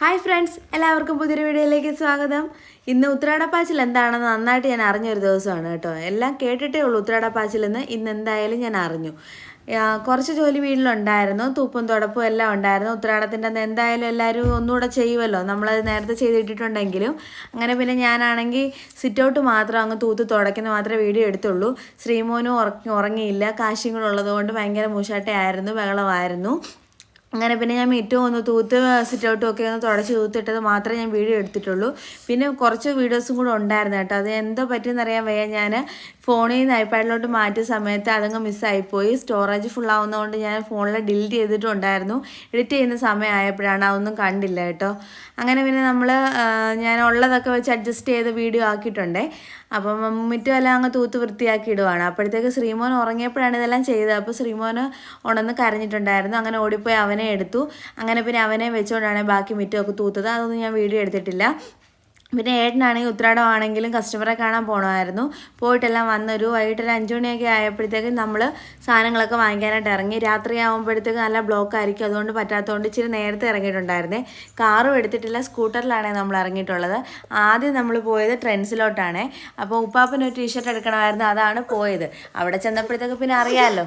Hi friends എല്ലാവർക്കും പുതിയൊരു വീഡിയോയിലേക്ക് സ്വാഗതം. ഇന്ന് ഉത്രാടപ്പാച്ചിൽ എന്താണെന്ന് നന്നായിട്ട് ഞാൻ അറിഞ്ഞൊരു ദിവസമാണ് കേട്ടോ. എല്ലാം കേട്ടിട്ടേ ഉള്ളൂ ഉത്രാടപ്പാച്ചിൽ എന്ന്. ഇന്ന് എന്തായാലും ഞാൻ അറിഞ്ഞു. കുറച്ച് ജോലി വീട്ടിലുണ്ടായിരുന്നു. തൂപ്പും തുടപ്പും എല്ലാം ഉണ്ടായിരുന്നു. ഉത്രാടത്തിന്റെ എന്തായാലും എല്ലാവരും ഒന്നുകൂടെ ചെയ്യുമല്ലോ. നമ്മളത് നേരത്തെ ചെയ്തിട്ടിട്ടുണ്ടെങ്കിലും. അങ്ങനെ പിന്നെ ഞാനാണെങ്കിൽ സിറ്റ് ഔട്ട് മാത്രം അങ്ങ് തൂത്ത് തുടയ്ക്കുന്ന മാത്രമേ വീഡിയോ എടുത്തുള്ളൂ. ശ്രീമോനും ഉറങ്ങി ഉറങ്ങിയില്ല. ഉള്ളത് കൊണ്ട് ഭയങ്കര മൂശാട്ടയായിരുന്നു. ബഹളമായിരുന്നു. അങ്ങനെ പിന്നെ ഞാൻ മിറ്റവും ഒന്ന് തൂത്ത് സിറ്റ് ഔട്ടും ഒക്കെ ഒന്ന് തുടച്ച് തൂത്തിട്ടത് മാത്രമേ ഞാൻ വീഡിയോ എടുത്തിട്ടുള്ളൂ. പിന്നെ കുറച്ച് വീഡിയോസും കൂടെ ഉണ്ടായിരുന്നു കേട്ടോ. അത് എന്തോ പറ്റിയെന്നറിയാൻ വയ്യ. ഞാൻ ഫോണിൽ നിന്ന് ഐപാഡിലോട്ട് മാറ്റിയ സമയത്ത് അതങ്ങ് മിസ്സായിപ്പോയി സ്റ്റോറേജ് ഫുൾ ആവുന്നതുകൊണ്ട് ഞാൻ ഫോണിൽ ഡിലീറ്റ് ചെയ്തിട്ടുണ്ടായിരുന്നു. എഡിറ്റ് ചെയ്യുന്ന സമയമായപ്പോഴാണ് അതൊന്നും കണ്ടില്ല കേട്ടോ. അങ്ങനെ പിന്നെ നമ്മൾ ഞാൻ ഉള്ളതൊക്കെ വെച്ച് അഡ്ജസ്റ്റ് ചെയ്ത് വീഡിയോ ആക്കിയിട്ടുണ്ടേ. അപ്പം മമ്മിറ്റും എല്ലാം അങ്ങ് തൂത്ത് വൃത്തിയാക്കി ഇടുവാണ്. അപ്പോഴത്തേക്ക് ശ്രീമോൻ ഉറങ്ങിയപ്പോഴാണ് ഇതെല്ലാം ചെയ്തത്. അപ്പോൾ ശ്രീമോന് ഉണർന്ന് കരഞ്ഞിട്ടുണ്ടായിരുന്നു. അങ്ങനെ ഓടിപ്പോയി അവനെ എടുത്തു. അങ്ങനെ പിന്നെ അവനെ വെച്ചുകൊണ്ടാണ് ബാക്കി മിറ്റമൊക്കെ തൂത്തത്. അതൊന്നും ഞാൻ വീഡിയോ എടുത്തിട്ടില്ല. പിന്നെ ഏട്ടനാണെങ്കിൽ ഉത്രാടം ആണെങ്കിലും കസ്റ്റമറെ കാണാൻ പോകണമായിരുന്നു പോയിട്ടെല്ലാം വന്നൊരു വൈകിട്ട് ഒരു അഞ്ച് മണിയൊക്കെ ആയപ്പോഴത്തേക്കും നമ്മൾ സാധനങ്ങളൊക്കെ വാങ്ങിക്കാനായിട്ട് ഇറങ്ങി. രാത്രി ആകുമ്പോഴത്തേക്കും നല്ല ബ്ലോക്ക് ആയിരിക്കും. അതുകൊണ്ട് പറ്റാത്തതുകൊണ്ട് ഇച്ചിരി നേരത്തെ ഇറങ്ങിയിട്ടുണ്ടായിരുന്നേ. കാറും എടുത്തിട്ടില്ല സ്കൂട്ടറിലാണ് നമ്മൾ ഇറങ്ങിയിട്ടുള്ളത്. ആദ്യം നമ്മൾ പോയത് ട്രെൻഡ്സിലോട്ടാണ് അപ്പോൾ ഉപ്പാപ്പന് ഒരു ടീഷർട്ട് എടുക്കണമായിരുന്നു. അതാണ് പോയത്. അവിടെ ചെന്നപ്പോഴത്തേക്ക് പിന്നെ അറിയാമല്ലോ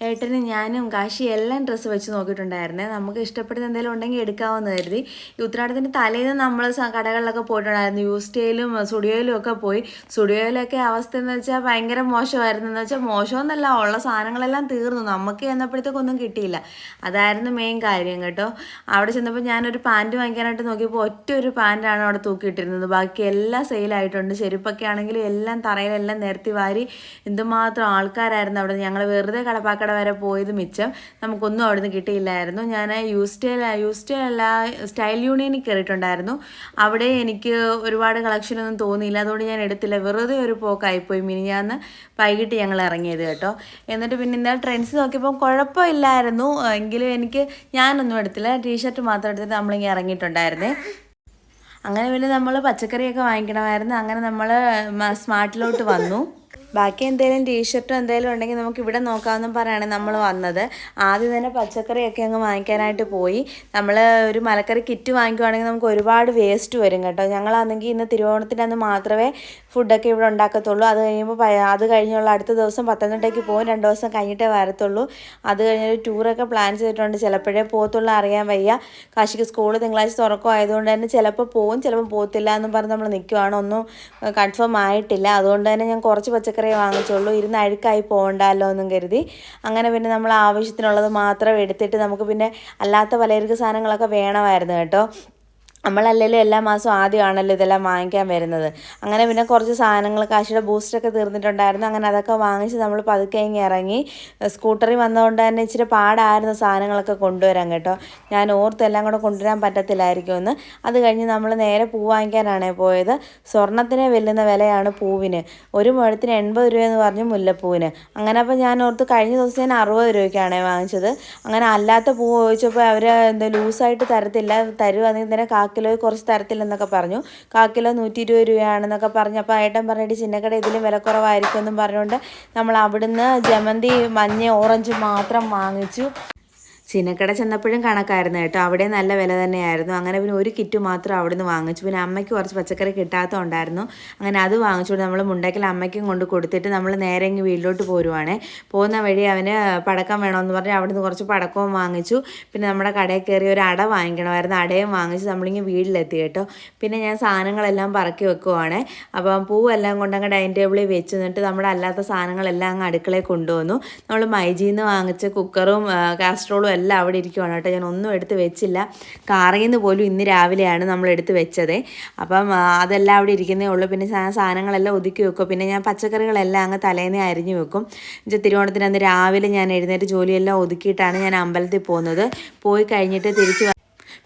ഏട്ടനും ഞാനും കാശി എല്ലാം ഡ്രസ്സ് വെച്ച് നോക്കിയിട്ടുണ്ടായിരുന്നേ. നമുക്ക് ഇഷ്ടപ്പെടുന്ന എന്തെങ്കിലും ഉണ്ടെങ്കിൽ എടുക്കാമെന്ന് കരുതി. ഉത്രാടത്തിന്റെ തലേന്ന് നമ്മൾ കടകളിലൊക്കെ പോയിട്ടുണ്ടായിരുന്നു. സ്റ്റേയിലും സ്റ്റുഡിയോയിലും ഒക്കെ പോയി. സ്റ്റുഡിയോയിലൊക്കെ അവസ്ഥ എന്ന് വെച്ചാൽ ഭയങ്കര മോശമായിരുന്നു. എന്ന് വെച്ചാൽ മോശമെന്നല്ല ഉള്ള സാധനങ്ങളെല്ലാം തീർന്നു. നമുക്ക് ചെന്നപ്പോഴത്തേക്കൊന്നും കിട്ടിയില്ല. അതായിരുന്നു മെയിൻ കാര്യം കേട്ടോ. അവിടെ ചെന്നപ്പോൾ ഞാനൊരു പാന്റ് വാങ്ങിക്കാനായിട്ട് നോക്കിയപ്പോൾ ഒറ്റ ഒരു പാന്റാണ് അവിടെ തൂക്കിയിട്ടിരുന്നത്. ബാക്കി എല്ലാം സെയിലായിട്ടുണ്ട് ചെരുപ്പൊക്കെ ആണെങ്കിലും എല്ലാം തറയിലെല്ലാം നിരത്തി വാരി. എന്തുമാത്രം ആൾക്കാരായിരുന്നു അവിടെ. ഞങ്ങൾ വെറുതെ കടപ്പാക്കട വരെ പോയത് മിച്ചം. നമുക്കൊന്നും അവിടുന്ന് കിട്ടിയില്ലായിരുന്നു. ഞാൻ യൂസ്റ്റേൽ യൂസ്റ്റേൽ അല്ല സ്റ്റൈൽ യൂണിയനിൽ കയറിയിട്ടുണ്ടായിരുന്നു. അവിടെ എനിക്ക് ഒരുപാട് കളക്ഷനൊന്നും തോന്നിയില്ല. അതുകൊണ്ട് ഞാൻ എടുത്തില്ല. വെറുതെ ഒരു പോക്കായിപ്പോയി മിനിഞ്ഞാന്ന് വൈകിട്ട് ഞങ്ങൾ ഇറങ്ങിയത് കേട്ടോ. എന്നിട്ട് പിന്നെ ഇന്നലെ ട്രെൻഡ്സ് നോക്കിയപ്പോൾ കുഴപ്പമില്ലായിരുന്നു. എങ്കിലും എനിക്ക് ഞാനൊന്നും എടുത്തില്ല. ടീഷർട്ട് മാത്രം എടുത്തിട്ട് നമ്മളിങ്ങനെ ഇറങ്ങിയിട്ടുണ്ടായിരുന്നേ. അങ്ങനെ പിന്നെ നമ്മൾ പച്ചക്കറിയൊക്കെ വാങ്ങിക്കണമായിരുന്നു. അങ്ങനെ നമ്മൾ സ്മാർട്ടിലോട്ട് വന്നു. ബാക്കി എന്തെങ്കിലും ടീഷർട്ടും എന്തെങ്കിലും ഉണ്ടെങ്കിൽ നമുക്ക് ഇവിടെ നോക്കാമെന്നും പറയാണ് നമ്മൾ വന്നത്. ആദ്യം തന്നെ പച്ചക്കറിയൊക്കെ അങ്ങ് വാങ്ങിക്കാനായിട്ട് പോയി. നമ്മൾ ഒരു മലക്കറി കിറ്റ് വാങ്ങിക്കുവാണെങ്കിൽ നമുക്ക് ഒരുപാട് വേസ്റ്റ് വരും കേട്ടോ. ഞങ്ങളാണെങ്കിൽ ഇന്ന് തിരുവോണത്തിന്റെ അന്ന് മാത്രമേ ഫുഡൊക്കെ ഇവിടെ ഉണ്ടാക്കത്തുള്ളൂ. അത് കഴിയുമ്പോൾ അത് കഴിഞ്ഞുള്ള അടുത്ത ദിവസം പത്തനംതിട്ടയ്ക്ക് പോകും രണ്ട് ദിവസം കഴിഞ്ഞിട്ടേ വരത്തുള്ളൂ. അത് കഴിഞ്ഞൊരു ടൂറൊക്കെ പ്ലാൻ ചെയ്തിട്ടുണ്ട്. ചിലപ്പോഴേ പോകത്തുള്ളൂ അറിയാൻ വയ്യ. കാശിക്ക് സ്കൂൾ തിങ്കളാഴ്ച തുറക്കും ആയതുകൊണ്ട് തന്നെ ചിലപ്പോൾ പോകും ചിലപ്പോൾ പോകത്തില്ല എന്നും പറഞ്ഞ് നമ്മൾ നിൽക്കുവാണ് ഒന്നും കൺഫേം ആയിട്ടില്ല. അതുകൊണ്ട് തന്നെ ഞാൻ കുറച്ച് പച്ചക്കറി വാങ്ങിച്ചുള്ളൂ. ഇരുന്ന് അഴുക്കായി പോകണ്ടല്ലോ എന്നും കരുതി. അങ്ങനെ പിന്നെ നമ്മൾ ആവശ്യത്തിനുള്ളത് മാത്രം എടുത്തിട്ട് നമുക്ക് പിന്നെ അല്ലാത്ത പലചരക്ക് സാധനങ്ങളൊക്കെ വേണമായിരുന്നു കേട്ടോ. നമ്മളല്ലെങ്കിലും എല്ലാ മാസവും ആദ്യമാണല്ലോ ഇതെല്ലാം വാങ്ങിക്കാൻ വരുന്നത്. അങ്ങനെ പിന്നെ കുറച്ച് സാധനങ്ങൾ കാശിയുടെ ബൂസ്റ്റൊക്കെ തീർന്നിട്ടുണ്ടായിരുന്നു. അങ്ങനെ അതൊക്കെ വാങ്ങിച്ച് നമ്മൾ പതുക്കെ ഇങ്ങ് ഇറങ്ങി. സ്കൂട്ടറിൽ വന്നതുകൊണ്ട് തന്നെ ഇച്ചിരി പാടായിരുന്നു സാധനങ്ങളൊക്കെ കൊണ്ടുവരാൻ കേട്ടോ. ഞാൻ ഓർത്ത് എല്ലാം കൂടെ കൊണ്ടുവരാൻ പറ്റത്തില്ലായിരിക്കുമെന്ന്. അത് കഴിഞ്ഞ് നമ്മൾ നേരെ പൂ വാങ്ങിക്കാനാണ് പോയത്. സ്വർണത്തിനെ വെല്ലുന്ന വിലയാണ് പൂവിന്. ഒരു മുഴത്തിന് എൺപത് രൂപയെന്ന് പറഞ്ഞു മുല്ലപ്പൂവിന്. അങ്ങനെ അപ്പോൾ ഞാൻ ഓർത്ത് കഴിഞ്ഞ ദിവസം ഞാൻ അറുപത് രൂപയ്ക്കാണ് വാങ്ങിച്ചത്. അങ്ങനെ അല്ലാത്ത പൂ ചോദിച്ചപ്പോൾ അവർ എന്താ ലൂസായിട്ട് തരത്തില്ല. തരുവാണെങ്കിൽ തന്നെ കാ കിലോ കുറച്ച് തരത്തില്ലെന്നൊക്കെ പറഞ്ഞു. കാക്കിലോ കിലോ നൂറ്റി ഇരുപത് രൂപയാണെന്നൊക്കെ പറഞ്ഞു. അപ്പോൾ ഏട്ടൻ പറഞ്ഞിട്ട് ചിന്നക്കട ഇതിലും വില കുറവായിരിക്കും എന്നും പറഞ്ഞുകൊണ്ട് നമ്മൾ അവിടുന്ന് ജമന്തി മഞ്ഞ ഓറഞ്ച് മാത്രം വാങ്ങിച്ചു. ചിന്നക്കട ചെന്നപ്പോഴും കണക്കായിരുന്നു കേട്ടോ. അവിടെ നല്ല വില തന്നെയായിരുന്നു. അങ്ങനെ പിന്നെ ഒരു കിറ്റ് മാത്രം അവിടെ നിന്ന് വാങ്ങിച്ചു. പിന്നെ അമ്മയ്ക്ക് കുറച്ച് പച്ചക്കറി കിട്ടാത്തതുണ്ടായിരുന്നു. അങ്ങനെ അത് വാങ്ങിച്ചുകൊണ്ട് നമ്മൾ മുണ്ടക്കൽ അമ്മയ്ക്കും കൊണ്ട് കൊടുത്തിട്ട് നമ്മൾ നേരെ ഇങ്ങ് വീട്ടിലോട്ട് പോരുവാണ്. പോകുന്ന വഴി അവന് പടക്കം വേണമെന്ന് പറഞ്ഞ് നിന്ന് കുറച്ച് പടക്കവും വാങ്ങിച്ചു. പിന്നെ നമ്മുടെ കടയിൽ കയറി ഒരു അട വാങ്ങിക്കണമായിരുന്നു. അടയും വാങ്ങിച്ച് നമ്മളിങ്ങനെ വീട്ടിലെത്തി കേട്ടോ. പിന്നെ ഞാൻ സാധനങ്ങളെല്ലാം പറക്കി വെക്കുവാണ്. അപ്പം പൂവെല്ലാം കൊണ്ടങ്ങ് ഡൈനിങ് ടേബിളിൽ വെച്ച് നിന്നിട്ട് നമ്മുടെ അല്ലാത്ത സാധനങ്ങളെല്ലാം അങ്ങ് അടുക്കളയിൽ കൊണ്ടുവന്നു. നമ്മൾ മൈജിയിൽ വാങ്ങിച്ച് കുക്കറും കാസ്ട്രോളും എല്ലാം അവിടെ ഇരിക്കുവാണ് കേട്ടോ. ഞാൻ ഒന്നും എടുത്ത് വെച്ചില്ല. കാറിൽ നിന്ന് പോലും ഇന്ന് രാവിലെയാണ് നമ്മൾ എടുത്ത് വെച്ചത്. അപ്പം അതെല്ലാം അവിടെ ഇരിക്കുന്നേ ഉള്ളൂ. പിന്നെ സാധനങ്ങളെല്ലാം ഒതുക്കി വെക്കും. പിന്നെ ഞാൻ പച്ചക്കറികളെല്ലാം അങ്ങ് തലേന്നേ അരിഞ്ഞു വെക്കും. തിരുവോണത്തിന് അന്ന് രാവിലെ ഞാൻ എഴുന്നേറ്റ് ജോലിയെല്ലാം ഒതുക്കിയിട്ടാണ് ഞാൻ അമ്പലത്തിൽ പോകുന്നത്. പോയി കഴിഞ്ഞിട്ട് തിരിച്ച്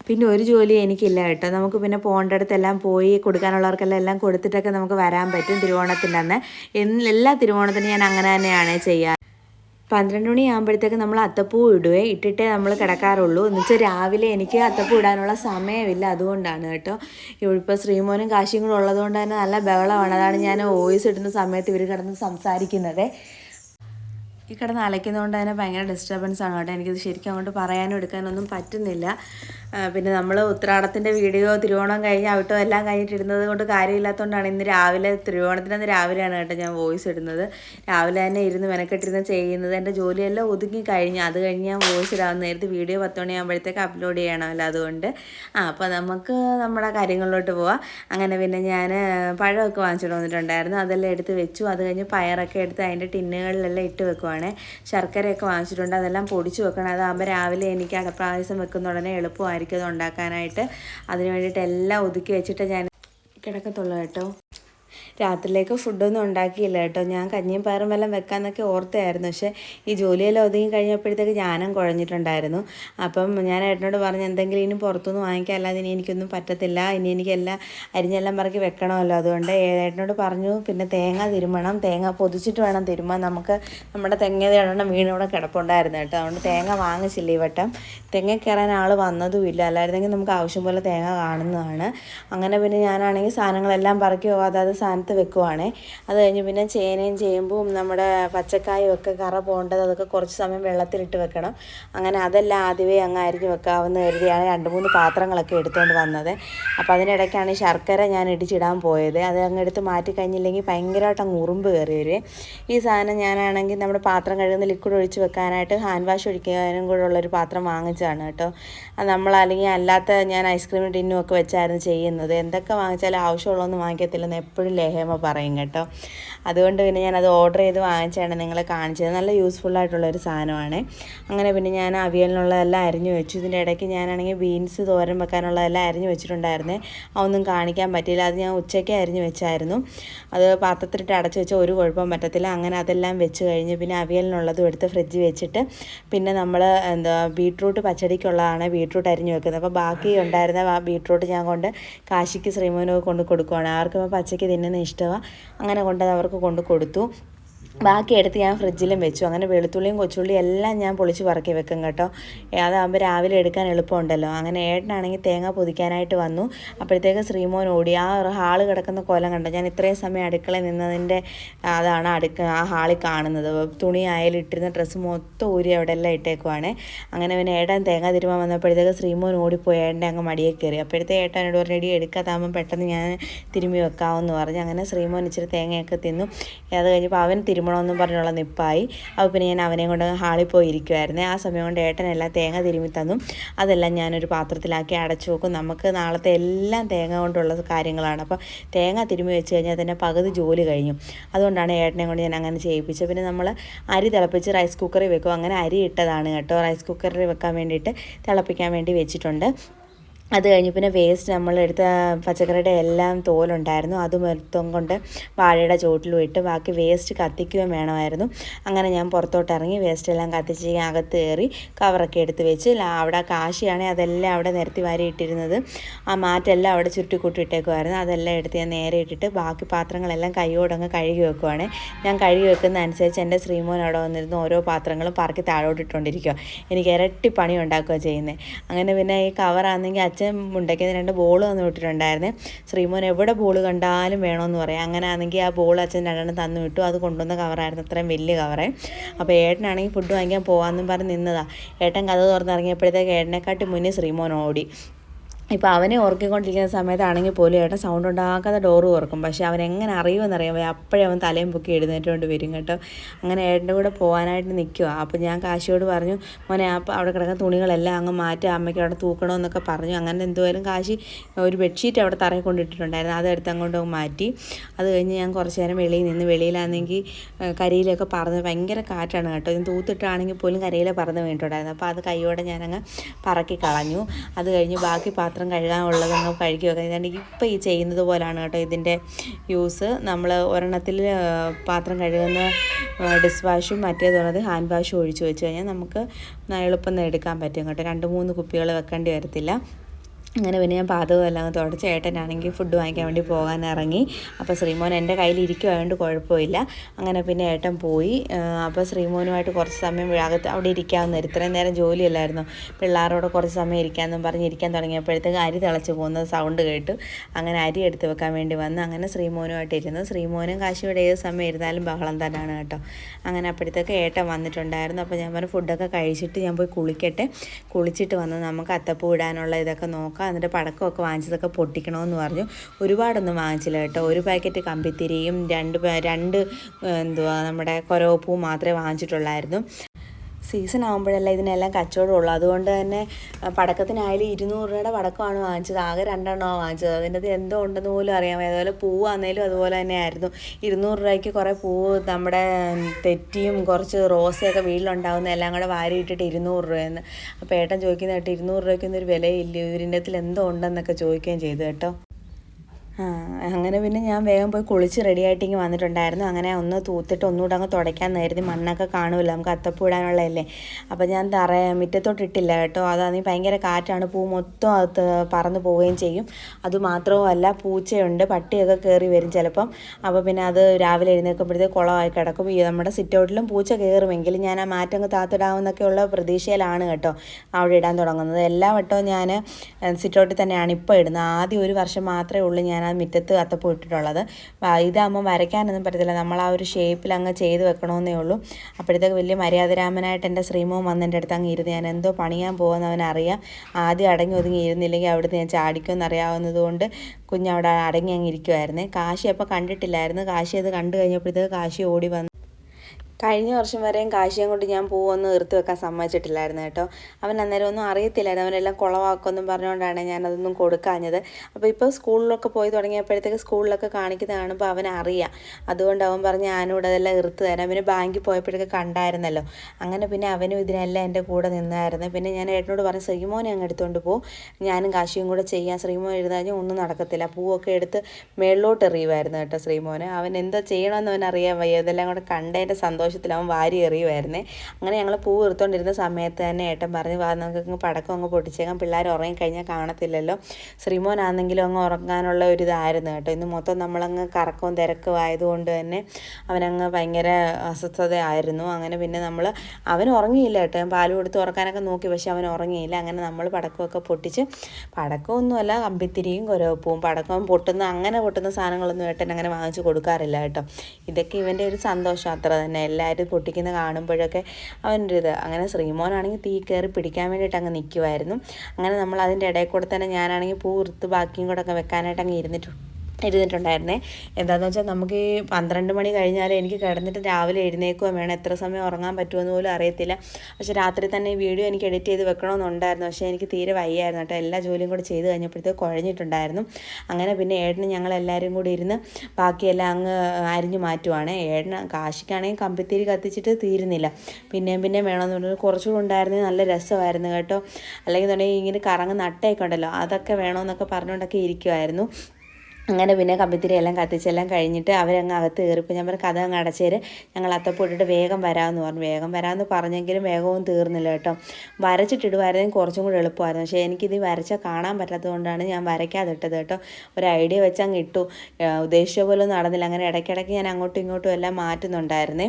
പിന്നെ ഒരു ജോലി എനിക്കില്ല കേട്ടോ. നമുക്ക് പിന്നെ പോകേണ്ടടത്തെല്ലാം പോയി കൊടുക്കാനുള്ളവർക്കെല്ലാം എല്ലാം കൊടുത്തിട്ടൊക്കെ നമുക്ക് വരാൻ പറ്റും തിരുവോണത്തിന്റെ അന്ന്. എല്ലാ തിരുവോണത്തിനും ഞാൻ അങ്ങനെ തന്നെയാണ് ചെയ്യുക പന്ത്രണ്ട് മണിയാകുമ്പോഴത്തേക്ക് നമ്മൾ അത്തപ്പൂ ഇടുവേ. ഇട്ടിട്ടേ നമ്മൾ കിടക്കാറുള്ളൂ. എന്ന് വെച്ചാൽ രാവിലെ എനിക്ക് അത്തപ്പൂ ഇടാനുള്ള സമയമില്ല അതുകൊണ്ടാണ് കേട്ടോ. ഇപ്പോൾ ശ്രീമോനും കാശിയും കൂടെ ഉള്ളതുകൊണ്ട് തന്നെ നല്ല ബഹളമാണ്. അതാണ് ഞാൻ വോയിസ് ഇടുന്ന സമയത്ത് ഇവർ കിടന്ന് സംസാരിക്കുന്നത്. ഈ കിടന്ന് അലയ്ക്കുന്നതുകൊണ്ട് തന്നെ ഭയങ്കര ഡിസ്റ്റർബൻസ് ആണ് കേട്ടോ. എനിക്കിത് ശരിക്കും അങ്ങോട്ട് പറയാനും എടുക്കാനൊന്നും പറ്റുന്നില്ല. പിന്നെ നമ്മൾ ഉത്രാടത്തിന്റെ വീഡിയോ തിരുവോണം കഴിഞ്ഞ് അവിട്ടോ എല്ലാം കഴിഞ്ഞിട്ടിരുന്നത് കൊണ്ട് കാര്യമില്ലാത്തതുകൊണ്ടാണ് ഇന്ന് രാവിലെ തിരുവോണത്തിനന്ന് രാവിലെയാണ് കേട്ടോ ഞാൻ വോയിസ് ഇടുന്നത്. രാവിലെ തന്നെ ഇരുന്ന് മെനക്കെട്ടിരുന്ന് ചെയ്യുന്നത്. എന്റെ ജോലിയെല്ലാം ഒതുങ്ങി കഴിഞ്ഞ് അത് കഴിഞ്ഞ് ഞാൻ വോയിസ് ഇടാൻ നേരത്തെ വീഡിയോ പത്ത് മണിയാകുമ്പോഴത്തേക്ക് അപ്ലോഡ് ചെയ്യണമല്ലോ അതുകൊണ്ട്. ആ അപ്പോൾ നമുക്ക് നമ്മുടെ കാര്യങ്ങളിലോട്ട് പോവാം. അങ്ങനെ പിന്നെ ഞാൻ പഴമൊക്കെ വാങ്ങിച്ചിട്ട് വന്നിട്ടുണ്ടായിരുന്നു. അതെല്ലാം എടുത്ത് വെച്ചു. അത് കഴിഞ്ഞ് പയറൊക്കെ എടുത്ത് അതിന്റെ ടിന്നുകളിലെല്ലാം ഇട്ട് വെക്കുവാണ്. ശർക്കരയൊക്കെ വാങ്ങിച്ചിട്ടുണ്ട്. അതെല്ലാം പൊടിച്ച് വെക്കണം. അതാകുമ്പോൾ രാവിലെ എനിക്ക് അടപ്രാവശ്യം വെക്കുന്ന ഉടനെ എളുപ്പമായിരിക്കും അത് ഉണ്ടാക്കാനായിട്ട്. അതിന് വേണ്ടിയിട്ട് എല്ലാം ഒതുക്കി വെച്ചിട്ട് ഞാൻ കിടക്കത്തുള്ളൂ കേട്ടോ. രാത്രിയിലേക്ക് ഫുഡൊന്നും ഉണ്ടാക്കിയില്ല കേട്ടോ. ഞാൻ കഞ്ഞിയും പയറും വല്ലതും വെക്കാമെന്നൊക്കെ ഓർത്തായിരുന്നു പക്ഷേ ഈ ജോലിയെല്ലാം ഒതുങ്ങി കഴിഞ്ഞപ്പോഴത്തേക്ക് ഞാനും കുഴഞ്ഞിട്ടുണ്ടായിരുന്നു. അപ്പം ഞാൻ ഏട്ടനോട് പറഞ്ഞു എന്തെങ്കിലും ഇനി പുറത്തുനിന്ന് വാങ്ങിക്കാം അല്ലാതെ ഇനി എനിക്കൊന്നും പറ്റത്തില്ല. ഇനി എനിക്കെല്ലാം അരിഞ്ഞെല്ലാം പറക്കി വെക്കണമല്ലോ. അതുകൊണ്ട് ഏട്ടനോട് പറഞ്ഞു പിന്നെ തേങ്ങ തിരുമണം. തേങ്ങ പൊതിച്ചിട്ട് വേണം തിരുമാൻ. നമുക്ക് നമ്മുടെ തെങ്ങ തേടണം വീണിവിടെ കിടപ്പുണ്ടായിരുന്നു കേട്ടോ. അതുകൊണ്ട് തേങ്ങ വാങ്ങിച്ചില്ല ഈ വട്ടം. തെങ്ങ കയറാൻ ആൾ വന്നതുമില്ല അല്ലായിരുന്നെങ്കിൽ നമുക്ക് ആവശ്യം പോലെ തേങ്ങ കാണുന്നതാണ്. അങ്ങനെ പിന്നെ ഞാനാണെങ്കിൽ സാധനങ്ങളെല്ലാം പറക്കി അതാത് സ്ഥാനത്ത് വെക്കുവാണേ. അത് കഴിഞ്ഞ് പിന്നെ ചേനയും ചേമ്പും നമ്മുടെ പച്ചക്കായും ഒക്കെ കറ പോകേണ്ടത് അതൊക്കെ കുറച്ച് സമയം വെള്ളത്തിലിട്ട് വെക്കണം. അങ്ങനെ അതെല്ലാം ആദ്യമേ അങ്ങ് അരിഞ്ഞ് വെക്കാവുന്ന കരുതിയാണ് രണ്ട് മൂന്ന് പാത്രങ്ങളൊക്കെ എടുത്തുകൊണ്ട് വന്നത്. അപ്പോൾ അതിനിടയ്ക്കാണ് ഈ ശർക്കര ഞാൻ ഇടിച്ചിടാൻ പോയത്. അത് അങ്ങ് എടുത്ത് മാറ്റി കഴിഞ്ഞില്ലെങ്കിൽ ഭയങ്കരമായിട്ട് അങ്ങ് ഉറുമ്പ് കയറി വരും. ഈ സാധനം ഞാനാണെങ്കിൽ നമ്മുടെ പാത്രം കഴുകുന്ന ലിക്വിഡ് ഒഴിച്ച് വെക്കാനായിട്ട് ഹാൻഡ് വാഷ് ഒഴിക്കാനും കൂടെ ഉള്ളൊരു പാത്രം വാങ്ങിച്ചതാണ് കേട്ടോ. അത് നമ്മൾ അല്ലെങ്കിൽ അല്ലാത്ത ഞാൻ ഐസ്ക്രീം ടിന്നും ഒക്കെ വെച്ചായിരുന്നു ചെയ്യുന്നത്. എന്തൊക്കെ വാങ്ങിച്ചാലും ആവശ്യമുള്ളതൊന്നും വാങ്ങിക്കത്തില്ലെന്ന് എപ്പോഴും ലേഹമ പറയും കേട്ടോ. അതുകൊണ്ട് പിന്നെ ഞാനത് ഓർഡർ ചെയ്ത് വാങ്ങിച്ചാണ് നിങ്ങളെ കാണിച്ചത്. നല്ല യൂസ്ഫുൾ ആയിട്ടുള്ളൊരു സാധനമാണ്. അങ്ങനെ പിന്നെ ഞാൻ അവിയലിനുള്ളതെല്ലാം അരിഞ്ഞു വെച്ചു. ഇതിന്റെ ഇടയ്ക്ക് ഞാനാണെങ്കിൽ ബീൻസ് തോരൻ വെക്കാനുള്ളതെല്ലാം അരിഞ്ഞു വെച്ചിട്ടുണ്ടായിരുന്നേ. അതൊന്നും കാണിക്കാൻ പറ്റിയില്ല. അത് ഞാൻ ഉച്ചയ്ക്ക് അരിഞ്ഞു വെച്ചായിരുന്നു. അത് പാത്രത്തിലിട്ട് അടച്ചു വെച്ചാൽ ഒരു കുഴപ്പം പറ്റത്തില്ല. അങ്ങനെ അതെല്ലാം വെച്ച് കഴിഞ്ഞ് പിന്നെ അവിയലിനുള്ളതും എടുത്ത് ഫ്രിഡ്ജ് വെച്ചിട്ട് പിന്നെ നമ്മൾ എന്താ ബീട്രൂട്ട് പച്ചടിക്കുള്ളതാണ് ബീട്രൂട്ട് അരിഞ്ഞു വെക്കുന്നത്. അപ്പോൾ ബാക്കി ഉണ്ടായിരുന്ന ആ ബീട്രൂട്ട് ഞാൻ കൊണ്ട് കാശിക്ക് ശ്രീമോനൊക്കെ കൊണ്ട് കൊടുക്കുവാണ്. ആർക്കും പച്ചയ്ക്ക് തിന്നുന്ന ഇഷ്ടമാണ് അങ്ങനെ കൊണ്ടത് അവർക്ക് കൊണ്ട് കൊടുത്തു. ബാക്കി എടുത്ത് ഞാൻ ഫ്രിഡ്ജിലും വെച്ചു. അങ്ങനെ വെളുത്തുള്ളിയും കൊച്ചുള്ളിയും എല്ലാം ഞാൻ പൊളിച്ച് പറക്കി വെക്കും കേട്ടോ. അതാകുമ്പോൾ രാവിലെ എടുക്കാൻ എളുപ്പമുണ്ടല്ലോ. അങ്ങനെ ഏട്ടനാണെങ്കിൽ തേങ്ങ പൊതിക്കാനായിട്ട് വന്നു. അപ്പോഴത്തേക്ക് ശ്രീമോൻ ഓടി. ആ ഒരു ഹാൾ കിടക്കുന്ന കൊലം കണ്ടോ. ഞാൻ ഇത്രയും സമയം അടുക്കളയിൽ നിന്നതിന്റെ അതാണ് അടുക്ക ആ ഹാളിൽ കാണുന്നത്. തുണി ആയാലും ഇട്ടിരുന്ന ഡ്രസ്സ് മൊത്തം ഊരി അവിടെ എല്ലാം ഇട്ടേക്കുവാണ്. അങ്ങനെ പിന്നെ ഏട്ടൻ തേങ്ങ തിരുമാൻ വന്നപ്പോഴത്തേക്ക് ശ്രീമോൻ ഓടിപ്പോയി. ഏട്ടന്റെ അങ്ങ് മടിയെ കയറി. അപ്പോഴത്തെ ഏട്ടനോട് പറഞ്ഞു "എടി എടുക്കാതാകുമ്പോൾ പെട്ടെന്ന് ഞാൻ തിരുമ്മി വെക്കാമെന്ന് പറഞ്ഞു. അങ്ങനെ ശ്രീമോൻ ഇച്ചിരി തേങ്ങയൊക്കെ തിന്നു. അത് കഴിഞ്ഞപ്പോൾ അവൻ തിരുമണമെന്നും പറഞ്ഞുള്ള നിപ്പായി. അപ്പോൾ പിന്നെ ഞാൻ അവനെയും കൊണ്ട് ഹാളിൽ പോയി ഇരിക്കുമായിരുന്നേ ആ സമയം കൊണ്ട് ഏട്ടനെല്ലാം തേങ്ങ തിരുമി തന്നു. അതെല്ലാം ഞാനൊരു പാത്രത്തിലാക്കി അടച്ചു വെക്കും. നമുക്ക് നാളത്തെ എല്ലാം തേങ്ങ കൊണ്ടുള്ള കാര്യങ്ങളാണ്. അപ്പോൾ തേങ്ങ തിരുമി വെച്ച് കഴിഞ്ഞാൽ തന്നെ പകുതി ജോലി കഴിഞ്ഞു. അതുകൊണ്ടാണ് ഏട്ടനെ കൊണ്ട് ഞാൻ അങ്ങനെ ചെയ്യിപ്പിച്ചത്. പിന്നെ നമ്മൾ അരി തിളപ്പിച്ച് റൈസ് കുക്കറിൽ വെക്കും. അങ്ങനെ അരി ഇട്ടതാണ് കേട്ടോ. റൈസ് കുക്കറിൽ വെക്കാൻ വേണ്ടിയിട്ട് തിളപ്പിക്കാൻ വേണ്ടി വെച്ചിട്ടുണ്ട്. അത് കഴിഞ്ഞ് പിന്നെ വേസ്റ്റ് നമ്മളെടുത്ത പച്ചക്കറിയുടെ എല്ലാം തോലുണ്ടായിരുന്നു. അത് മൊത്തം കൊണ്ട് വാഴയുടെ ചുവട്ടിലും ഇട്ട് ബാക്കി വേസ്റ്റ് കത്തിക്കുകയും വേണമായിരുന്നു. അങ്ങനെ ഞാൻ പുറത്തോട്ട് ഇറങ്ങി വേസ്റ്റ് എല്ലാം കത്തിച്ച് അകത്ത് കയറി കവറൊക്കെ എടുത്ത് വെച്ച് അവിടെ കാശിയാണെങ്കിൽ അതെല്ലാം അവിടെ നിരത്തി വാരി ഇട്ടിരുന്നത്. ആ മാറ്റെല്ലാം അവിടെ ചുരുട്ടിക്കൂട്ടി ഇട്ടേക്കുമായിരുന്നു അതെല്ലാം എടുത്ത് ഞാൻ നേരെ ഇട്ടിട്ട് ബാക്കി പാത്രങ്ങളെല്ലാം കൈയോടങ്ങ് കഴുകി വെക്കുവാണ്. ഞാൻ കഴുകി വെക്കുന്ന അനുസരിച്ച് എന്റെ ശ്രീമോൻ അവിടെ വന്നിരുന്നു ഓരോ പാത്രങ്ങളും പറക്കി താഴോട്ട് ഇട്ടുകൊണ്ടിരിക്കുക എനിക്ക് ഇരട്ടി പണി ഉണ്ടാക്കുക ചെയ്യുന്നത് അങ്ങനെ പിന്നെ ഈ കവറാണെങ്കിൽ അച്ഛൻ മുണ്ടയ്ക്ക് രണ്ട് ബോൾ തന്നു വിട്ടിട്ടുണ്ടായിരുന്നേ. ശ്രീമോൻ എവിടെ ബോൾ കണ്ടാലും വേണമെന്ന് പറയാം. അങ്ങനെ ആണെങ്കിൽ ആ ബോൾ അച്ഛൻ രണ്ടെണ്ണം തന്നു വിട്ടു. അത് കൊണ്ടുവന്ന കവറായിരുന്നു അത്രയും വലിയ കവറേ അപ്പോൾ ഏട്ടനാണെങ്കിൽ ഫുഡ് വാങ്ങിക്കാൻ പോകാമെന്നും പറഞ്ഞ് നിന്നതാ. ഏട്ടൻ കഥ തുറന്നിറങ്ങിയപ്പോഴത്തേക്ക് ഏട്ടനെക്കാട്ടി മുന്നേ ശ്രീമോൻ ഓടി. ഇപ്പോൾ അവനെ ഉറക്കിക്കൊണ്ടിരിക്കുന്ന സമയത്താണെങ്കിൽ പോലും ഏട്ടൻ സൗണ്ട് ഉണ്ടാക്കാതെ ഡോറ് തുറക്കും. പക്ഷേ അവൻ എങ്ങനെ അറിയുമെന്നറിയാൻ വയ്യ. അപ്പോഴേ അവൻ തലയും പൊക്കി എഴുന്നേറ്റുകൊണ്ട് വരും കേട്ടോ. അങ്ങനെ ഏട്ടന്റെ കൂടെ പോകാനായിട്ട് നിൽക്കുക അപ്പോൾ ഞാൻ കാശിയോട് പറഞ്ഞു മോനെ ആ അവിടെ കിടക്കുന്ന തുണികളെല്ലാം അങ്ങ് മാറ്റി. അമ്മയ്ക്ക് അവിടെ തൂക്കണമെന്നൊക്കെ പറഞ്ഞു. അങ്ങനെ എന്തുവായാലും കാശി ഒരു ബെഡ്ഷീറ്റ് അവിടെ തറയിൽ കൊണ്ടിട്ടിട്ടുണ്ടായിരുന്നു അതെടുത്ത് അങ്ങോട്ട് മാറ്റി. അത് കഴിഞ്ഞ് ഞാൻ കുറച്ച് നേരം വെളിയിൽ നിന്ന് വെളിയിലാണെങ്കിൽ കരിയിലൊക്കെ പറന്ന് ഭയങ്കര കാറ്റാണ് കേട്ടോ. ഇത് തൂത്തിട്ടാണെങ്കിൽ പോലും കരിയിലെ പറന്ന് വീണിട്ടുണ്ടായിരുന്നു. അപ്പോൾ അത് കൈയോടെ ഞാനങ്ങ് പറക്കി കളഞ്ഞു. അത് കഴിഞ്ഞ് ബാക്കി പാത്രം കഴുകാനുള്ളത് കഴുകാനുള്ളതെന്ന് കഴുകി ഇതാണ് ഇപ്പോൾ ഈ ചെയ്യുന്നത് പോലാണ് കേട്ടോ ഇതിന്റെ യൂസ്. നമ്മൾ ഒരെണ്ണത്തിൽ പാത്രം കഴുകുന്ന ഡിസ് വാഷും മറ്റേത് പറഞ്ഞത് ഹാൻഡ് വാഷും ഒഴിച്ച് വെച്ച് കഴിഞ്ഞാൽ നമുക്ക് എളുപ്പം എടുക്കാൻ പറ്റും കേട്ടോ. രണ്ട് മൂന്ന് കുപ്പികൾ വെക്കേണ്ടി വരത്തില്ല. അങ്ങനെ പിന്നെ ഞാൻ പാതകം എല്ലാം തുടച്ച് ഏട്ടനാണെങ്കിൽ ഫുഡ് വാങ്ങിക്കാൻ വേണ്ടി പോകാൻ ഇറങ്ങി. അപ്പോൾ ശ്രീമോൻ എന്റെ കയ്യിൽ ഇരിക്കുമായതുകൊണ്ട് കുഴപ്പമില്ല. അങ്ങനെ പിന്നെ ഏട്ടൻ പോയി. അപ്പോൾ ശ്രീമോനുമായിട്ട് കുറച്ച് സമയം അകത്ത് അവിടെ ഇരിക്കാവുന്ന ഇത്രയും നേരം ജോലിയല്ലായിരുന്നു? പിള്ളേരോട് കുറച്ച് സമയം ഇരിക്കാമെന്നും പറഞ്ഞ് ഇരിക്കാൻ തുടങ്ങിയപ്പോഴത്തേക്ക് അരി തിളച്ച് പോകുന്ന സൗണ്ട് കേട്ടു. അങ്ങനെ അരി എടുത്ത് വെക്കാൻ വേണ്ടി വന്ന് അങ്ങനെ ശ്രീമോനുമായിട്ട് ഇരുന്നു. ശ്രീമോനും കാശിയുടെ ഏത് സമയം ഇരുന്നാലും ബഹളം തന്നെയാണ് കേട്ടോ. അങ്ങനെ അപ്പോഴത്തേക്ക് ഏട്ടൻ വന്നിട്ടുണ്ടായിരുന്നു. അപ്പോൾ ഞാൻ പറഞ്ഞു ഫുഡൊക്കെ കഴിച്ചിട്ട് ഞാൻ പോയി കുളിക്കട്ടെ. കുളിച്ചിട്ട് വന്ന് നമുക്ക് അത്തപ്പൂ ഇടാനുള്ള ഇതൊക്കെ നോക്കാം. എന്നിട്ട് പടക്കമൊക്കെ വാങ്ങിച്ചതൊക്കെ പൊട്ടിക്കണമെന്ന് പറഞ്ഞു. ഒരുപാടൊന്നും വാങ്ങിച്ചില്ല കേട്ടോ. ഒരു പാക്കറ്റ് കമ്പിത്തിരിയും രണ്ട് രണ്ട് എന്തുവാ നമ്മുടെ കുരവപ്പൂ മാത്രമേ വാങ്ങിച്ചിട്ടുള്ളായിരുന്നു. സീസൺ ആകുമ്പോഴല്ല ഇതിനെല്ലാം കച്ചവടമുള്ളൂ. അതുകൊണ്ട് തന്നെ പടക്കത്തിനായാലും ഇരുന്നൂറ് രൂപയുടെ പടക്കമാണ് വാങ്ങിച്ചത്. ആകെ രണ്ടെണ്ണമാണ് വാങ്ങിച്ചത്. അതിന്റെ അത് എന്തോ ഉണ്ടെന്ന് പോലും അറിയാൻ വയ്യ. അതുപോലെ പൂവാന്നേലും അതുപോലെ തന്നെ ആയിരുന്നു ഇരുന്നൂറ് രൂപയ്ക്ക് കുറേ പൂവ് നമ്മുടെ തെറ്റിയും കുറച്ച് റോസയൊക്കെ വീട്ടിലുണ്ടാകുന്ന എല്ലാം കൂടെ വാരി ഇട്ടിട്ട് ഇരുന്നൂറ് രൂപയെന്ന്. അപ്പോൾ ഏട്ടൻ ചോദിക്കുന്ന കേട്ടോ ഇരുന്നൂറ് രൂപയ്ക്കൊന്നും ഒരു വിലയില്ല. അകത്തിൽ എന്തോ ഉണ്ടെന്നൊക്കെ ചോദിക്കുകയും ചെയ്തു കേട്ടോ. അങ്ങനെ പിന്നെ ഞാൻ വേഗം പോയി കുളിച്ച് റെഡി ആയിട്ട് ഇങ്ങനെ വന്നിട്ടുണ്ടായിരുന്നു. അങ്ങനെ ഒന്ന് തൂത്തിട്ട് ഒന്നുകൂടെ അങ്ങ് തുടയ്ക്കാൻ നേരത്തെ മണ്ണൊക്കെ കാണുമല്ലോ നമുക്ക് അത്തപ്പൂ ഇടാനുള്ളതല്ലേ. അപ്പോൾ ഞാൻ തറ മുറ്റത്തോട്ട് ഇട്ടില്ല കേട്ടോ. അതാണെങ്കിൽ ഭയങ്കര കാറ്റാണ് പൂ മൊത്തം അത് പറന്ന് പോവുകയും ചെയ്യും. അതുമാത്രവുമല്ല പൂച്ചയുണ്ട് പട്ടിയൊക്കെ കയറി വരും ചിലപ്പം. അപ്പോൾ പിന്നെ അത് രാവിലെ എഴുന്നേൽക്കുമ്പോഴത്തേക്ക് കുളമായി കിടക്കും. ഈ നമ്മുടെ സിറ്റൗട്ടിലും പൂച്ച കയറുമെങ്കിലും ഞാൻ ആ മാറ്റം അങ്ങ് താത്തിടാമെന്നൊക്കെയുള്ള പ്രതീക്ഷയിലാണ് കേട്ടോ അവിടെ ഇടാൻ തുടങ്ങുന്നത്. എല്ലാ വട്ടവും ഞാൻ സിറ്റൗട്ടിൽ തന്നെയാണ് ഇപ്പോൾ ഇടുന്നത്. ആദ്യം ഒരു വർഷം മാത്രമേ ഉള്ളൂ ഞാൻ ആ മുറ്റത്ത് അത്തപ്പൂ ഇട്ടിട്ടുള്ളത് ഇതാകുമ്പോൾ വരയ്ക്കാനൊന്നും പറ്റത്തില്ല. നമ്മൾ ആ ഒരു ഷേപ്പിൽ അങ്ങ് ചെയ്ത് വെക്കണമെന്നേ ഉള്ളൂ. അപ്പോഴത്തേക്ക് വലിയ മര്യാദരാമനായിട്ട് എന്റെ ശ്രീമോൻ വന്ന് എന്റെ അടുത്ത് അങ്ങ് ഇരുന്ന് ഞാൻ എന്തോ പണിയാൻ പോകുമെന്ന് അവനറിയാം ആദ്യം അടങ്ങി ഒതുങ്ങി ഇരുന്നില്ലെങ്കിൽ അവിടുന്ന് ഞാൻ ചാടിക്കുമെന്ന് അറിയാവുന്നതുകൊണ്ട് കുഞ്ഞവിടെ അടങ്ങി അങ്ങ് ഇരിക്കുമായിരുന്നേ കാശി അപ്പോൾ കണ്ടിട്ടില്ലായിരുന്നു. കാശി അത് കണ്ടു കഴിഞ്ഞപ്പോഴത്തേക്ക് കാശി ഓടി വന്ന് കഴിഞ്ഞ വർഷം വരെയും കാശിയും കൊണ്ട് ഞാൻ പോവൊന്നും നിർത്തി വെക്കാൻ സമ്മതിച്ചിട്ടില്ലായിരുന്നു കേട്ടോ. അവൻ അന്നേരം ഒന്നും അറിയത്തില്ലായിരുന്നു. അവനെല്ലാം കുളവാക്കുമെന്നും പറഞ്ഞുകൊണ്ടാണ് ഞാനതൊന്നും കൊടുക്കാഞ്ഞത്. അപ്പോൾ ഇപ്പോൾ സ്കൂളിലൊക്കെ പോയി തുടങ്ങിയപ്പോഴത്തേക്ക് സ്കൂളിലൊക്കെ കാണിക്കുന്നത് കാണുമ്പോൾ അവൻ അറിയാം. അതുകൊണ്ട് അവൻ പറഞ്ഞ് ഞാനിവിടെ അതെല്ലാം ഇറുത്ത് തരാം. പിന്നെ ബാങ്കിൽ പോയപ്പോഴൊക്കെ കണ്ടായിരുന്നല്ലോ. അങ്ങനെ പിന്നെ അവനും ഇതിനെല്ലാം എന്റെ കൂടെ നിന്നായിരുന്നു. പിന്നെ ഞാൻ ഏട്ടനോട് പറഞ്ഞു ശ്രീമോനെ അങ്ങ് എടുത്തുകൊണ്ട് പോകും ഞാനും കാശിയും കൂടെ ചെയ്യാം. ശ്രീമോൻ എഴുതാഞ്ഞാൽ ഒന്നും നടക്കത്തില്ല. പൂവൊക്കെ എടുത്ത് മേളിലോട്ട് എറിയുമായിരുന്നു കേട്ടോ ശ്രീമോനെ. അവൻ എന്താ ചെയ്യണമെന്ന് അവൻ അറിയാൻ വയ്യ. ഇതെല്ലാം കൂടെ കണ്ടതിന്റെ സന്തോഷത്തിൽ അവൻ വാരി എറിയുമായിരുന്നേ അങ്ങനെ ഞങ്ങൾ പൂ എടുത്തോണ്ടിരുന്ന സമയത്ത് തന്നെ ഏട്ടൻ പറഞ്ഞു വാ നമുക്ക് പടക്കം അങ്ങ് പൊട്ടിച്ചേക്കാം. പിള്ളേർ ഉറങ്ങിക്കഴിഞ്ഞാൽ കാണത്തില്ലല്ലോ. ശ്രീമോനാണെങ്കിലും അങ്ങ് ഉറങ്ങാനുള്ള ഒരു ഇതായിരുന്നു കേട്ടോ. ഇന്ന് മൊത്തം നമ്മളങ്ങ് കറക്കവും തിരക്കും ആയതുകൊണ്ട് തന്നെ അവനങ്ങ് ഭയങ്കര അസ്വസ്ഥതയായിരുന്നു. അങ്ങനെ പിന്നെ നമ്മൾ അവൻ ഉറങ്ങിയില്ല കേട്ടോ. പാൽ കൊടുത്ത് ഉറക്കാനൊക്കെ നോക്കി പക്ഷെ അവൻ ഉറങ്ങിയില്ല. അങ്ങനെ നമ്മൾ പടക്കമൊക്കെ പൊട്ടിച്ച് പടക്കമൊന്നുമല്ല കമ്പിത്തിരിയും കുരവപ്പൂവും പടക്കം പൊട്ടുന്ന അങ്ങനെ പൊട്ടുന്ന സാധനങ്ങളൊന്നും ഏട്ടൻ അങ്ങനെ വാങ്ങിച്ചു കൊടുക്കാറില്ല കേട്ടോ. ഇതൊക്കെ ഇവന്റെ ഒരു സന്തോഷം അത്ര തന്നെ എല്ലാവരും പൊട്ടിക്കുന്ന കാണുമ്പോഴൊക്കെ അവന്റെ ഇത് അങ്ങനെ ശ്രീമോനാണെങ്കിൽ തീ കയറി പിടിക്കാൻ വേണ്ടിയിട്ട് അങ്ങ് നിൽക്കുമായിരുന്നു അങ്ങനെ നമ്മൾ അതിന്റെ ഇടയിൽ കൂടെ തന്നെ ഞാനാണെങ്കിൽ പൂ ഇറുത്ത് ബാക്കിയും കൂടെ ഒക്കെ വെക്കാനായിട്ട് അങ്ങ് ഇരുന്നിട്ടു ഇരുന്നിട്ടുണ്ടായിരുന്നേ എന്താണെന്ന് വെച്ചാൽ നമുക്ക് ഈ പന്ത്രണ്ട് മണി കഴിഞ്ഞാൽ എനിക്ക് കിടന്നിട്ട് രാവിലെ എഴുന്നേക്കുക വേണം. എത്ര സമയം ഉറങ്ങാൻ പറ്റുമെന്ന് പോലും അറിയത്തില്ല. പക്ഷേ രാത്രി തന്നെ ഈ വീഡിയോ എനിക്ക് എഡിറ്റ് ചെയ്ത് വെക്കണമെന്നുണ്ടായിരുന്നു. പക്ഷേ എനിക്ക് തീരെ വയ്യായിരുന്നു കേട്ടോ. എല്ലാ ജോലിയും കൂടി ചെയ്ത് കഴിഞ്ഞപ്പോഴത്തേക്ക് കുഴഞ്ഞിട്ടുണ്ടായിരുന്നു. അങ്ങനെ പിന്നെ ഏട്ടന് ഞങ്ങൾ എല്ലാവരും കൂടി ഇരുന്ന് ബാക്കിയെല്ലാം അങ്ങ് അരിഞ്ഞു മാറ്റുവാണ്. ഏട്ടന് കാശിക്കാണെങ്കിൽ കമ്പിത്തിരി കത്തിച്ചിട്ട് തീരുന്നില്ല. പിന്നെയും പിന്നെയും വേണമെന്ന് പറഞ്ഞാൽ കുറച്ചുകൂടെ ഉണ്ടായിരുന്നെങ്കിൽ നല്ല രസമായിരുന്നു കേട്ടോ. അല്ലെങ്കിൽ എന്നുണ്ടെങ്കിൽ ഇങ്ങനെ കറങ്ങുന്ന അട്ടയൊക്കെ ഉണ്ടല്ലോ. അതൊക്കെ വേണമെന്നൊക്കെ പറഞ്ഞുകൊണ്ടൊക്കെ ഇരിക്കുമായിരുന്നു അങ്ങനെ പിന്നെ കമ്പിത്തിരി എല്ലാം കത്തിച്ചെല്ലാം കഴിഞ്ഞിട്ട് അവരങ്ങ് അകത്ത് കയറിപ്പോൾ ഞാൻ പറഞ്ഞു കഥ അങ്ങ് അടച്ചേര്. ഞങ്ങൾ അത്തപ്പൊട്ടിട്ട് വേഗം വരാമെന്ന് പറഞ്ഞു. വേഗം വരാമെന്ന് പറഞ്ഞെങ്കിലും വേഗവും തീർന്നില്ല കേട്ടോ. വരച്ചിട്ടിടുമായിരുന്നെങ്കിൽ കുറച്ചും കൂടി എളുപ്പമായിരുന്നു. പക്ഷേ എനിക്കിത് വരച്ചാൽ കാണാൻ പറ്റാത്തതുകൊണ്ടാണ് ഞാൻ വരയ്ക്കാതിട്ടത് കേട്ടോ. ഒരു ഐഡിയ വെച്ച് അങ്ങ് ഇട്ടു. ഉദ്ദേശിച്ച പോലെ നടന്നില്ല. അങ്ങനെ ഇടയ്ക്കിടയ്ക്ക് ഞാൻ അങ്ങോട്ടും ഇങ്ങോട്ടും എല്ലാം മാറ്റുന്നുണ്ടായിരുന്നേ.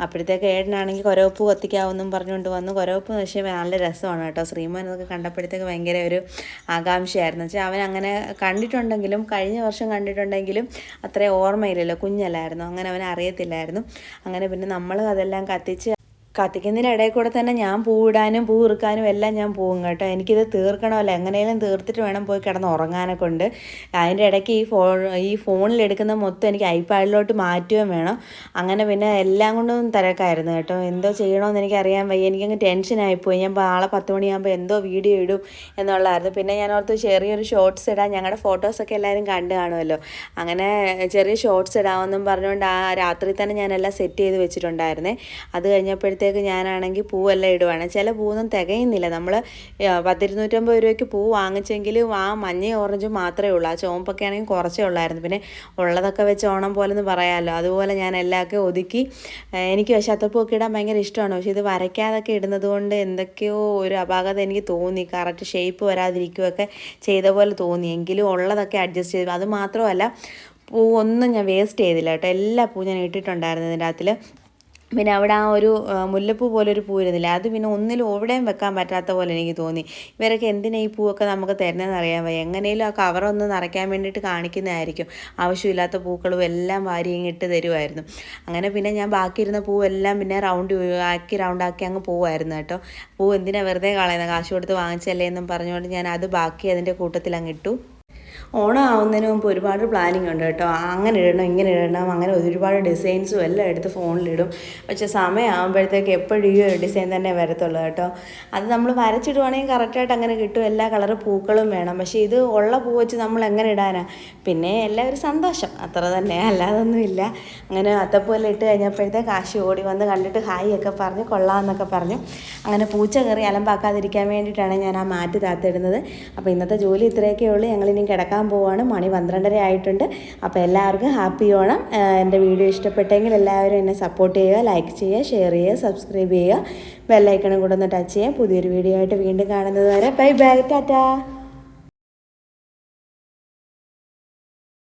അപ്പോഴത്തേക്ക് ഏടനാണെങ്കിൽ കുരവപ്പ് കത്തിക്കാവെന്നും പറഞ്ഞുകൊണ്ട് വന്നു. കുരവപ്പ് പക്ഷേ നല്ല രസമാണ് കേട്ടോ. ശ്രീമാൻ അതൊക്കെ കണ്ടപ്പോഴത്തേക്ക് ഭയങ്കര ഒരു ആകാംക്ഷയായിരുന്നു. വെച്ചാൽ അവൻ അങ്ങനെ കണ്ടിട്ടുണ്ടെങ്കിലും കഴിഞ്ഞ വർഷം കണ്ടിട്ടുണ്ടെങ്കിലും അത്ര ഓർമ്മയില്ലല്ലോ. കുഞ്ഞല്ലായിരുന്നു. അങ്ങനെ അവൻ അറിയത്തില്ലായിരുന്നു അങ്ങനെ പിന്നെ നമ്മൾ അതെല്ലാം കത്തിച്ച് കത്തിക്കുന്നതിന്റെ ഇടയിൽ കൂടെ തന്നെ ഞാൻ പൂവിടാനും പൂ ഇറുക്കാനും എല്ലാം ഞാൻ പോകും കേട്ടോ. എനിക്കിത് തീർക്കണമല്ലോ. എങ്ങനെയും തീർത്തിട്ട് വേണം പോയി കിടന്ന് ഉറങ്ങാനൊക്കെ ഉണ്ട് അതിന്റെ ഇടയ്ക്ക് ഈ ഫോ ഈ ഫോണിൽ എടുക്കുന്ന മൊത്തം എനിക്ക് ഐപാഡിലോട്ട് മാറ്റുകയും വേണം. അങ്ങനെ പിന്നെ എല്ലാം കൊണ്ടും തിരക്കായിരുന്നു കേട്ടോ. എന്തോ ചെയ്യണമെന്ന് എനിക്ക് അറിയാൻ വയ്യ. എനിക്കങ്ങ് ടെൻഷനായിപ്പോയി. ഞാൻ നാളെ പത്ത് മണിയാകുമ്പോൾ എന്തോ വീഡിയോ ഇടും എന്നുള്ളതായിരുന്നു. പിന്നെ ഞാൻ ഓർത്ത് ചെറിയൊരു ഷോർട്സ് ഇടാൻ ഞങ്ങളുടെ ഫോട്ടോസൊക്കെ എല്ലാവരും കണ്ടു കാണുമല്ലോ. അങ്ങനെ ചെറിയ ഷോർട്സ് ഇടാമെന്നും പറഞ്ഞുകൊണ്ട് ആ രാത്രി തന്നെ ഞാനെല്ലാം സെറ്റ് ചെയ്ത് വെച്ചിട്ടുണ്ടായിരുന്നേ. അത് കഴിഞ്ഞപ്പോഴത്തേക്ക് ആകുമ്പോഴത്തേക്ക് ഞാനാണെങ്കിൽ പൂവെല്ലാം ഇടുവാണ്. ചില പൂവൊന്നും തികയുന്നില്ല. നമ്മൾ പത്തിരുന്നൂറ്റമ്പത് രൂപയ്ക്ക് പൂ വാങ്ങിച്ചെങ്കിലും ആ മഞ്ഞ ഓറഞ്ചും മാത്രമേ ഉള്ളൂ. ആ ചുവപ്പൊക്കെ ആണെങ്കിൽ കുറച്ചേ ഉള്ളായിരുന്നു. പിന്നെ ഉള്ളതൊക്കെ വെച്ച് ഓണം പോലെ എന്ന് പറയാമല്ലോ. അതുപോലെ ഞാൻ എല്ലാമൊക്കെ ഒതുക്കി എനിക്ക് പക്ഷേ അത്തപ്പൂക്കെ ഇടാൻ ഭയങ്കര ഇഷ്ടമാണ്. പക്ഷേ ഇത് വരയ്ക്കാതൊക്കെ ഇടുന്നത് കൊണ്ട് എന്തൊക്കെയോ ഒരു അപാകത എനിക്ക് തോന്നി. കറക്റ്റ് ഷേപ്പ് വരാതിരിക്കുകയൊക്കെ ചെയ്ത പോലെ തോന്നി. എങ്കിലും ഉള്ളതൊക്കെ അഡ്ജസ്റ്റ് ചെയ്തു. അത് മാത്രമല്ല പൂ ഒന്നും ഞാൻ വേസ്റ്റ് ചെയ്തില്ല കേട്ടോ. എല്ലാ പൂ ഞാൻ ഇട്ടിട്ടുണ്ടായിരുന്നു ഇതിന്റെ അകത്തിൽ പിന്നെ അവിടെ ആ ഒരു മുല്ലപ്പൂ പോലെ ഒരു പൂ ഇരുന്നില്ല? അത് പിന്നെ ഒന്നിലും എവിടെയും വെക്കാൻ പറ്റാത്ത പോലെ എനിക്ക് തോന്നി. ഇവരൊക്കെ എന്തിനാ ഈ പൂവൊക്കെ നമുക്ക് തരുന്നതെന്ന് അറിയാൻ വയ്യ. എങ്ങനെയും ആ കവറൊന്ന് നിറയ്ക്കാൻ വേണ്ടിയിട്ട് കാണിക്കുന്നതായിരിക്കും. ആവശ്യമില്ലാത്ത പൂക്കളും എല്ലാം വാരി ഇങ്ങിട്ട് തരുമായിരുന്നു അങ്ങനെ പിന്നെ ഞാൻ ബാക്കിയിരുന്ന പൂവെല്ലാം പിന്നെ റൗണ്ട് ആക്കി റൗണ്ടാക്കി അങ്ങ് പോവായിരുന്നു കേട്ടോ. പൂ എന്തിനാ വെറുതെ കളയുന്നത് കാശ് കൊടുത്ത് വാങ്ങിച്ചല്ലേ എന്നും പറഞ്ഞുകൊണ്ട് ഞാൻ അത് ബാക്കി അതിന്റെ കൂട്ടത്തിൽ അങ്ങ് ഇട്ടു. ഓണം ആവുന്നതിന് മുമ്പ് ഒരുപാട് പ്ലാനിങ് ഉണ്ട് കേട്ടോ. അങ്ങനെ ഇടണം ഇങ്ങനെ ഇടണം അങ്ങനെ ഒരുപാട് ഡിസൈൻസും എല്ലാം എടുത്ത് ഫോണിലിടും പക്ഷെ സമയമാകുമ്പോഴത്തേക്ക് എപ്പോഴും ഈ ഡിസൈൻ തന്നെ വരത്തുള്ളൂ കേട്ടോ. അത് നമ്മൾ വരച്ചിടുവാണെങ്കിൽ കറക്റ്റായിട്ട് അങ്ങനെ കിട്ടും. എല്ലാ കളർ പൂക്കളും വേണം. പക്ഷേ ഇത് ഉള്ള പൂ വെച്ച് നമ്മൾ എങ്ങനെ ഇടാനാണ് പിന്നെ എല്ലാം ഒരു സന്തോഷം. അത്ര തന്നെ. അല്ലാതൊന്നുമില്ല അങ്ങനെ അത്തപ്പൂവെല്ലാം ഇട്ട് കഴിഞ്ഞപ്പോഴത്തേക്ക് കാശി ഓടി വന്ന് കണ്ടിട്ട് ഹായ് ഒക്കെ പറഞ്ഞ് കൊള്ളാമെന്നൊക്കെ പറഞ്ഞു. അങ്ങനെ പൂച്ച കയറി അലമ്പാക്കാതിരിക്കാൻ വേണ്ടിയിട്ടാണ് ഞാൻ ആ മാറ്റ് താത്തിടുന്നത്. അപ്പോൾ ഇന്നത്തെ ജോലി ഇത്രയൊക്കെ ഉള്ളൂ. ഞങ്ങളിനി കിടക്കാൻ പോവാണ്. മണി പന്ത്രണ്ടര ആയിട്ടുണ്ട്. അപ്പോൾ എല്ലാവർക്കും ഹാപ്പി ഓണം. എന്റെ വീഡിയോ ഇഷ്ടപ്പെട്ടെങ്കിൽ എല്ലാവരും എന്നെ സപ്പോർട്ട് ചെയ്യുക ലൈക്ക് ചെയ്യുക ഷെയർ ചെയ്യുക സബ്സ്ക്രൈബ് ചെയ്യുക. ബെല്ലൈക്കണും കൂടെ ഒന്ന് ടച്ച് ചെയ്യുക പുതിയൊരു വീഡിയോ ആയിട്ട് വീണ്ടും കാണുന്നത് വരെ. Bye bye. ടാറ്റാ.